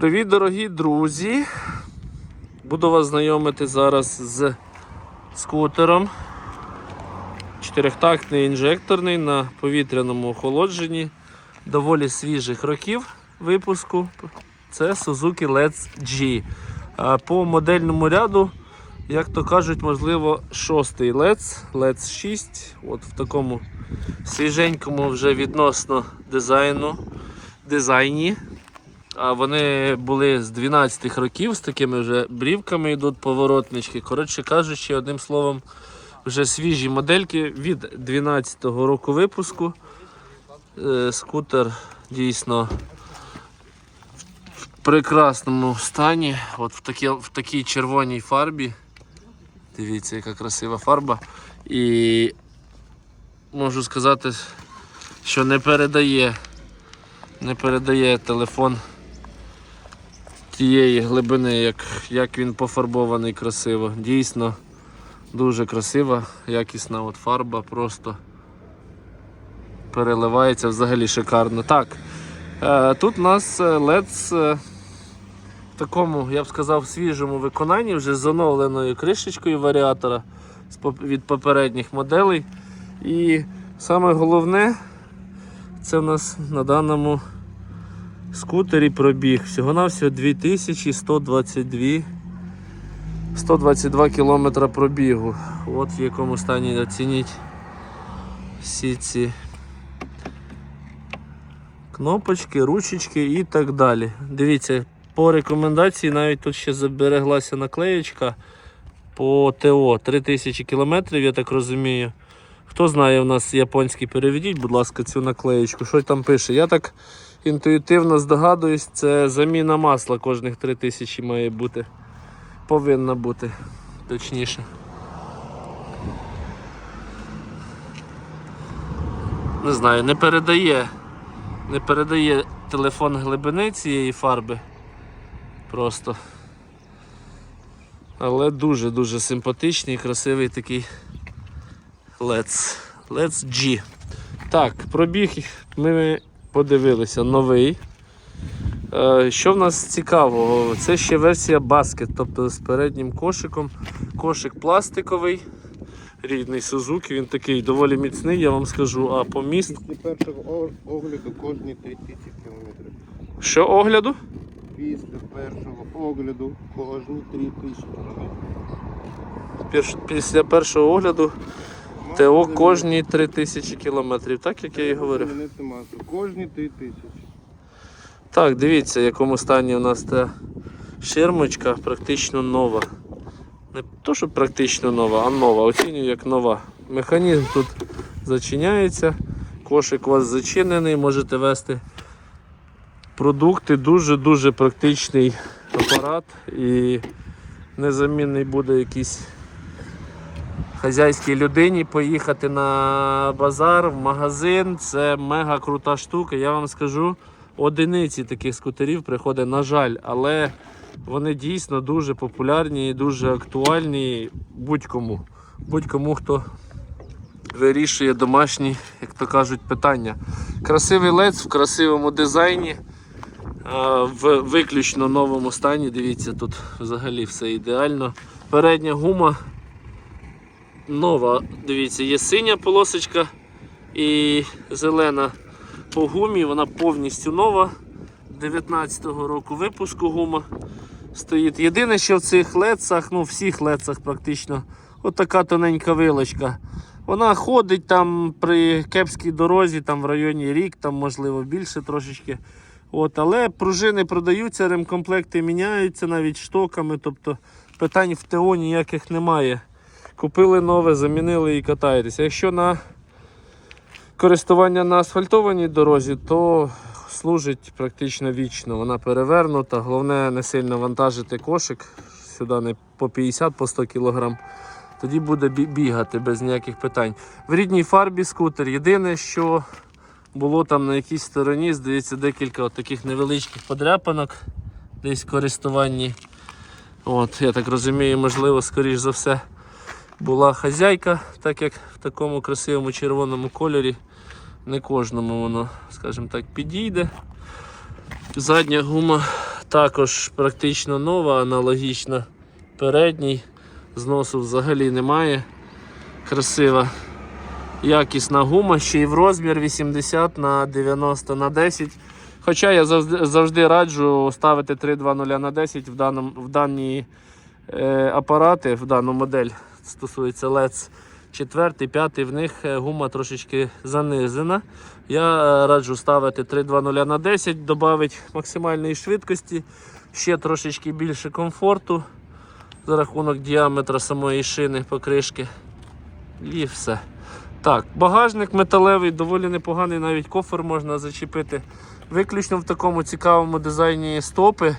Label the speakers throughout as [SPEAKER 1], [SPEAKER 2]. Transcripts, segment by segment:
[SPEAKER 1] Привіт, дорогі друзі! Буду вас знайомити зараз з скутером. Чотирьохтактний інжекторний на повітряному охолодженні доволі свіжих років випуску. Це Suzuki Let's G. По модельному ряду, як то кажуть, можливо, шостий Let's, Let's 6. От в такому свіженькому вже відносно дизайну, дизайні. А вони були з 12-х років, з такими вже брівками йдуть поворотнички. Коротше кажучи, одним словом, вже свіжі модельки від 12-го року випуску. Е, Скутер дійсно в прекрасному стані. От в такій, в такій червоній фарбі. Дивіться, яка красива фарба. І можу сказати, що не передає, не передає телефон тієї глибини, як, як він пофарбований красиво. Дійсно дуже красива, якісна от фарба, просто переливається взагалі шикарно. Так, е, тут у нас е, LED е, в такому, я б сказав, свіжому виконанні, вже з оновленою кришечкою варіатора від попередніх моделей. І саме головне, це в нас на даному скутері пробіг. Всього-навсього 2122 122 кілометра пробігу. От в якому стані оцініть всі ці кнопочки, ручечки і так далі. Дивіться, по рекомендації навіть тут ще забереглася наклеєчка по ТО 3000 кілометрів, я так розумію. Хто знає, у нас японський, переведіть, будь ласка, цю наклеєчку. Що там пише? Я так інтуїтивно здогадуюсь, це заміна масла кожних 3000 має бути. Повинна бути, точніше. Не знаю, не передає. Не передає телефон глибини цієї фарби. Просто. Але дуже-дуже симпатичний, красивий такий Let's, Let's G. Так, пробіг ми подивилися новий. Е, Що в нас цікавого? Це ще версія Basket, тобто з переднім кошиком. Кошик пластиковий, рідний Suzuki, він такий доволі міцний, я вам скажу. А по міст.
[SPEAKER 2] Після першого огляду кожні 3000 кілометрів.
[SPEAKER 1] Що огляду?
[SPEAKER 2] Після першого огляду кожні 3000 кілометрів.
[SPEAKER 1] Після першого огляду ТО кожні 3000 кілометрів, так як я і говорив.
[SPEAKER 2] Масу. Кожні 3000.
[SPEAKER 1] Так, дивіться, в якому стані у нас та ширмочка практично нова. Не то, що практично нова, а нова. Оцінюю як нова. Механізм тут зачиняється, кошик у вас зачинений, можете вести продукти. Дуже-дуже практичний апарат і незамінний буде якийсь хазяйській людині поїхати на базар, в магазин. Це мега крута штука. Я вам скажу, одиниці таких скутерів приходить, на жаль, але вони дійсно дуже популярні і дуже актуальні будь-кому. Будь-кому, хто вирішує домашні, як то кажуть, питання. Красивий лец в красивому дизайні. В виключно новому стані. Дивіться, тут взагалі все ідеально. Передня гума нова. Дивіться, є синя полосочка і зелена по гумі. Вона повністю нова. 19-го року випуску гума стоїть. Єдине, що в цих лецах, ну всіх лецах практично, отака тоненька вилочка. Вона ходить там при кепській дорозі, там в районі рік, там можливо більше трошечки. От, але пружини продаються, ремкомплекти міняються навіть штоками, тобто питань в ТО ніяких немає. Купили нове, замінили і катаєтеся. Якщо на користування на асфальтованій дорозі, то служить практично вічно. Вона перевернута. Головне не сильно вантажити кошик. Сюди не по 50 по 100 кг. Тоді буде бігати без ніяких питань. В рідній фарбі скутер. Єдине, що було там на якійсь стороні, здається, декілька от таких невеличких подряпанок десь в користуванні. От, я так розумію, можливо, скоріш за все, була хазяйка, так як в такому красивому червоному кольорі. Не кожному воно, скажімо так, підійде. Задня гума також практично нова, аналогічна передній. Зносу взагалі немає. Красива якісна гума, ще й в розмір 80 на 90 на 10. Хоча я завжди, раджу ставити 320 на 10 в, даному, в дані е, апарати, в дану модель стосується LEDS 4, 5, в них е, гума трошечки занизена. Я е, раджу ставити 320 на 10, додати максимальної швидкості, ще трошечки більше комфорту за рахунок діаметра самої шини покришки. І все. Так, багажник металевий, доволі непоганий, навіть кофер можна зачепити. Виключно в такому цікавому дизайні стопи,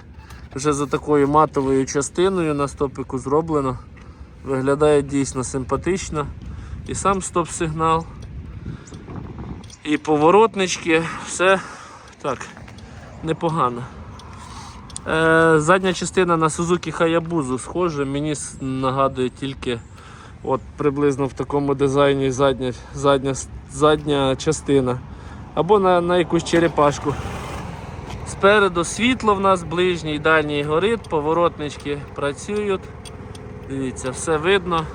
[SPEAKER 1] вже за такою матовою частиною на стопику зроблено. Виглядає дійсно симпатично. І сам стоп-сигнал, і поворотнички, все так, непогано. Е, задня частина на Suzuki Hayabusa схожа, мені нагадує тільки от приблизно в такому дизайні задня, задня, задня частина. Або на, на якусь черепашку. Спереду світло в нас ближній, дальній горить, поворотнички працюють. Дивіться, все видно.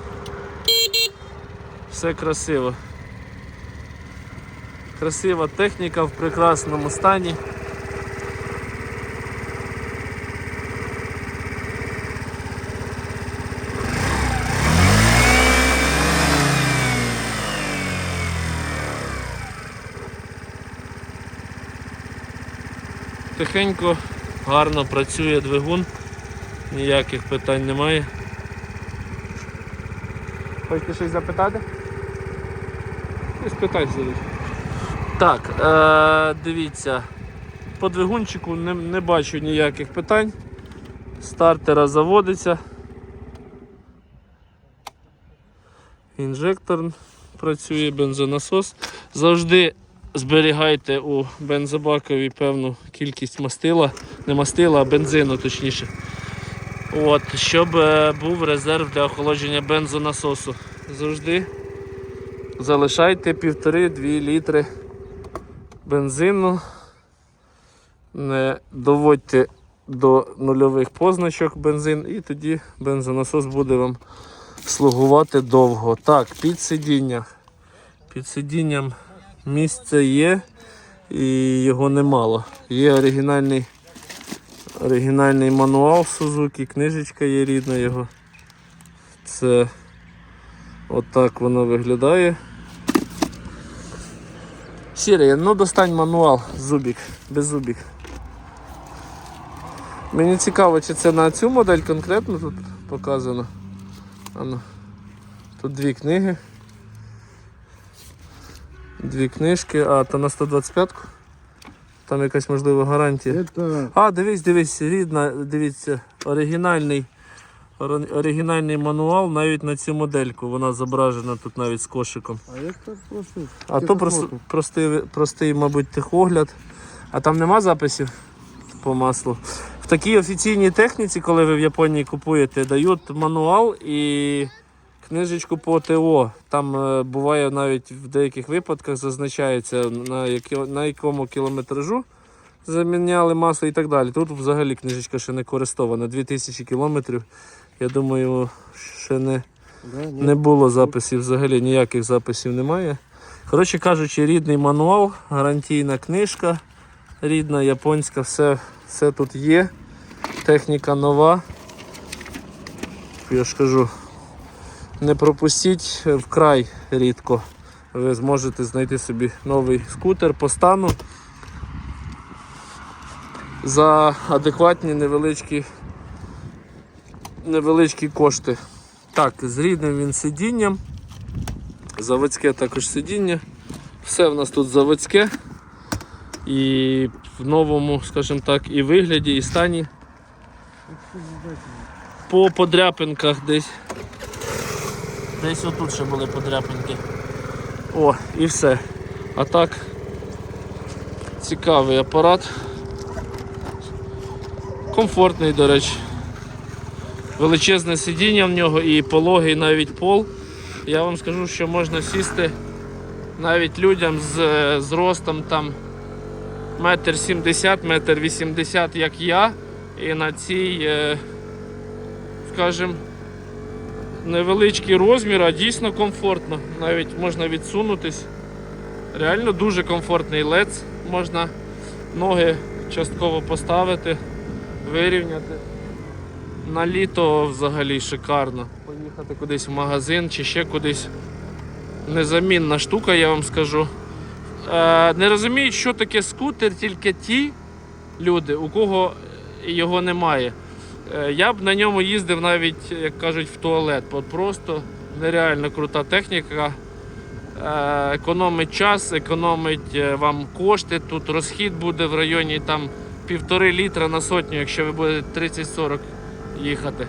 [SPEAKER 1] Все красиво. Красива техніка в прекрасному стані. Тихенько, гарно працює двигун, ніяких питань немає.
[SPEAKER 3] Хочете щось запитати?
[SPEAKER 1] Не спитай залиш. Так, е, дивіться. По двигунчику не, не бачу ніяких питань. Стартера заводиться. Інжектор працює, бензонасос. Завжди зберігайте у бензобакові певну кількість мастила, не мастила, а бензину точніше. От, щоб е, був резерв для охолодження бензонасосу. Завжди залишайте 1,5-2 літри бензину. Не доводьте до нульових позначок бензин, і тоді бензонасос буде вам слугувати довго. Так, під сидіння. Під сидінням місце є і його немало. Є оригінальний, оригінальний мануал Suzuki, книжечка є рідна його. Це Отак воно виглядає. Сірий, ну достань мануал, зубік, без зубік. Мені цікаво, чи це на цю модель конкретно тут показано. Ану. Тут дві книги. Дві книжки, а то на 125-ку. Там якась можлива гарантія.
[SPEAKER 2] Это
[SPEAKER 1] А, дивись, дивись, рідна, дивіться, оригінальний, оригінальний мануал навіть на цю модельку. Вона зображена тут навіть з кошиком.
[SPEAKER 2] а я так просто.
[SPEAKER 1] А то просто, простий, простий, мабуть, техогляд. А там нема записів по маслу. В такій офіційній техніці, коли ви в Японії купуєте, дають мануал і книжечку по ТО. Там е, буває навіть в деяких випадках зазначається на, які, на якому кілометражу заміняли масло і так далі. Тут взагалі книжечка ще не користована. 2000 кілометрів. Я думаю, ще не, не було записів, взагалі ніяких записів немає. Коротше кажучи, рідний мануал, гарантійна книжка, рідна, японська, все, все тут є. Техніка нова. Я ж кажу, не пропустіть вкрай рідко. Ви зможете знайти собі новий скутер по стану за адекватні невеличкі, невеличкі кошти. Так, з рідним він сидінням. Заводське також сидіння. Все в нас тут заводське. І в новому, скажімо так, і вигляді, і стані. По подряпинках десь. Десь отут ще були подряпинки. О, і все. А так, цікавий апарат. Комфортний, до речі. Величезне сидіння в нього і пологий навіть пол. Я вам скажу, що можна сісти навіть людям з зростом там метр сімдесят, метр вісімдесят, як я. І на цій, е, скажімо, невеличкий розмір, а дійсно комфортно. Навіть можна відсунутись. Реально дуже комфортний лец. Можна ноги частково поставити, вирівняти. На літо взагалі шикарно. Поїхати кудись в магазин чи ще кудись. Незамінна штука, я вам скажу. Е, не розуміють, що таке скутер, тільки ті люди, у кого його немає. Е, я б на ньому їздив навіть, як кажуть, в туалет. От Просто нереально крута техніка. Е, економить час, економить е, вам кошти. Тут розхід буде в районі там півтори літра на сотню, якщо ви будете 30-40 їхати.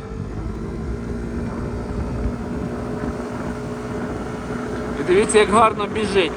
[SPEAKER 1] І дивіться, як гарно біжить.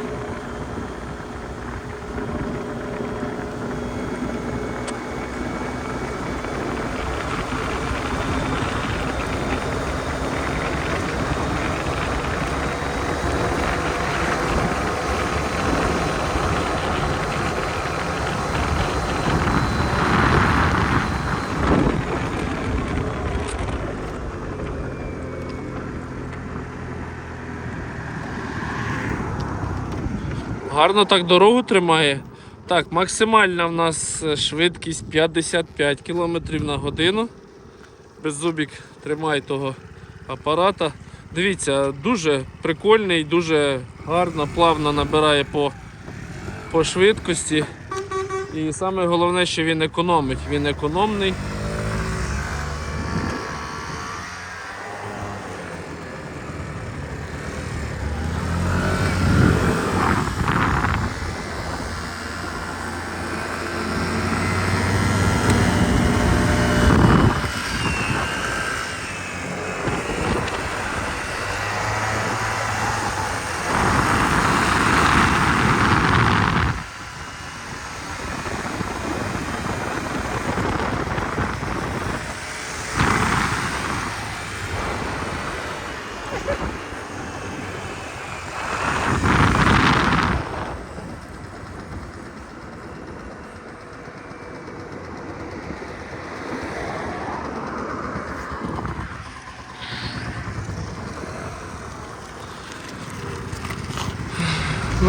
[SPEAKER 1] Гарно так дорогу тримає. Так, максимальна в нас е, швидкість 55 км на годину. Беззубік тримає того апарата. Дивіться, дуже прикольний, дуже гарно, плавно набирає по, по швидкості. І саме головне, що він економить. Він економний.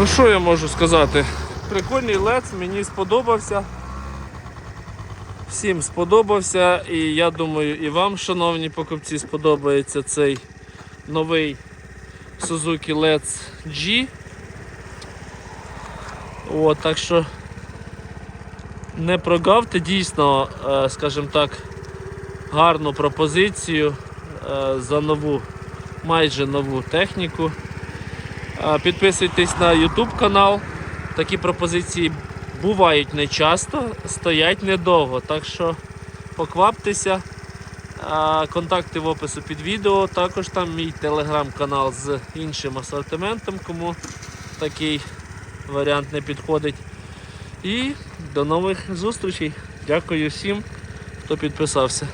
[SPEAKER 1] Ну що я можу сказати? Прикольний лец, мені сподобався. Всім сподобався і я думаю і вам, шановні покупці, сподобається цей новий Suzuki Let's G. От, так що не прогавте дійсно, е, скажімо так, гарну пропозицію е, за нову, майже нову техніку. Підписуйтесь на YouTube канал. Такі пропозиції бувають не часто, стоять недовго. Так що покваптеся. Контакти в опису під відео. Також там мій телеграм-канал з іншим асортиментом, кому такий варіант не підходить. І до нових зустрічей. Дякую всім, хто підписався.